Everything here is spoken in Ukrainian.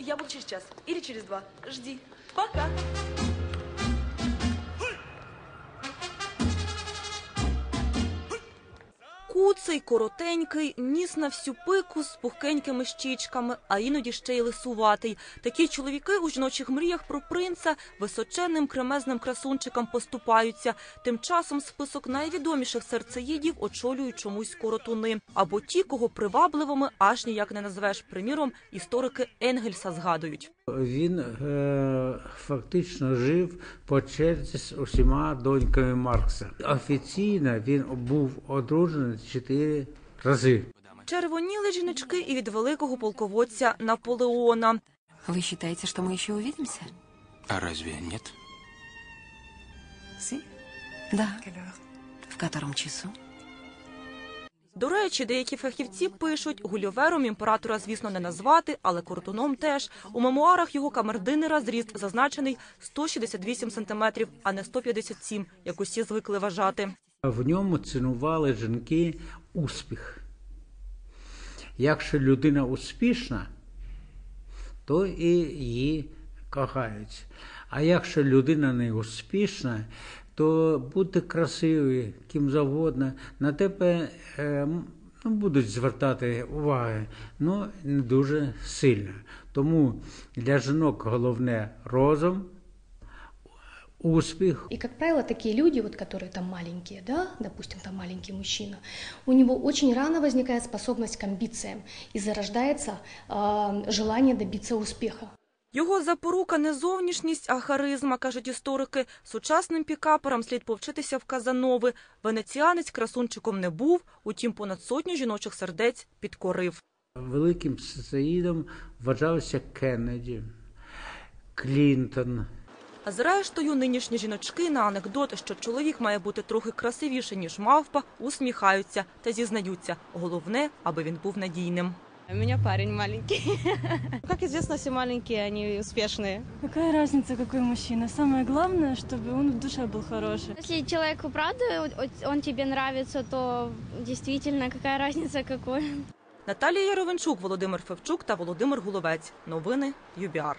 Я буду через час или через два. Жди. Пока. Куций, коротенький, ніс на всю пику з пухкенькими щічками, а іноді ще й лисуватий. Такі чоловіки у жіночих мріях про принца височенним кремезним красунчикам поступаються. Тим часом список найвідоміших серцеїдів очолюють чомусь коротуни. Або ті, кого привабливими аж ніяк не назвеш. Приміром, історики Енгельса згадують. Він е, фактично жив по черзі з усіма доньками Маркса. Офіційно він був одружений чотири рази. Червоніли жіночки і від великого полководця Наполеона. Вы считаете, что мы еще увидимся? А разве нет? Си? Да. В котором часу? До речі, деякі фахівці пишуть, гульовером імператора, звісно, не назвати, але коротуном теж. У мемуарах його камердинера зріст зазначений 168 сантиметрів, а не 157, як усі звикли вважати. В ньому цінували жінки успіх. Якщо людина успішна, то і її кохають. А якщо людина не успішна, то бути красивою, ким завгодно, на тебе е, ну, будуть звертати уваги, але не дуже сильно. Тому для жінок головне розум, успіх, И, как правило, такие люди, вот, которые там маленькие, да, допустим, там маленький мужчина, у него очень рано возникает способность к амбициям и зарождается э, желание добиться успеха. Його запорука не зовнішність, а харизма, кажуть історики. Сучасним пікаперам слід повчитися в Казанови. Венеціанець красунчиком не був, утім понад сотню жіночих сердець підкорив. Великим сеїдом вважався Кеннеді, Клінтон. А зрештою, нинішні жіночки на анекдот, що чоловік має бути трохи красивіший, ніж мавпа, усміхаються та зізнаються. Головне, аби він був надійним. У меня парень маленький. Как известно, все маленькие, они успешные. Какая разница, какой мужчина? Самое главное, чтобы он в душе был хороший. Если человеку правда о- он тебе нравится, то действительно какая разница какой. Наталія Яровенчук, Володимир Февчук та Володимир Гуловець. Новини ЮБІАР.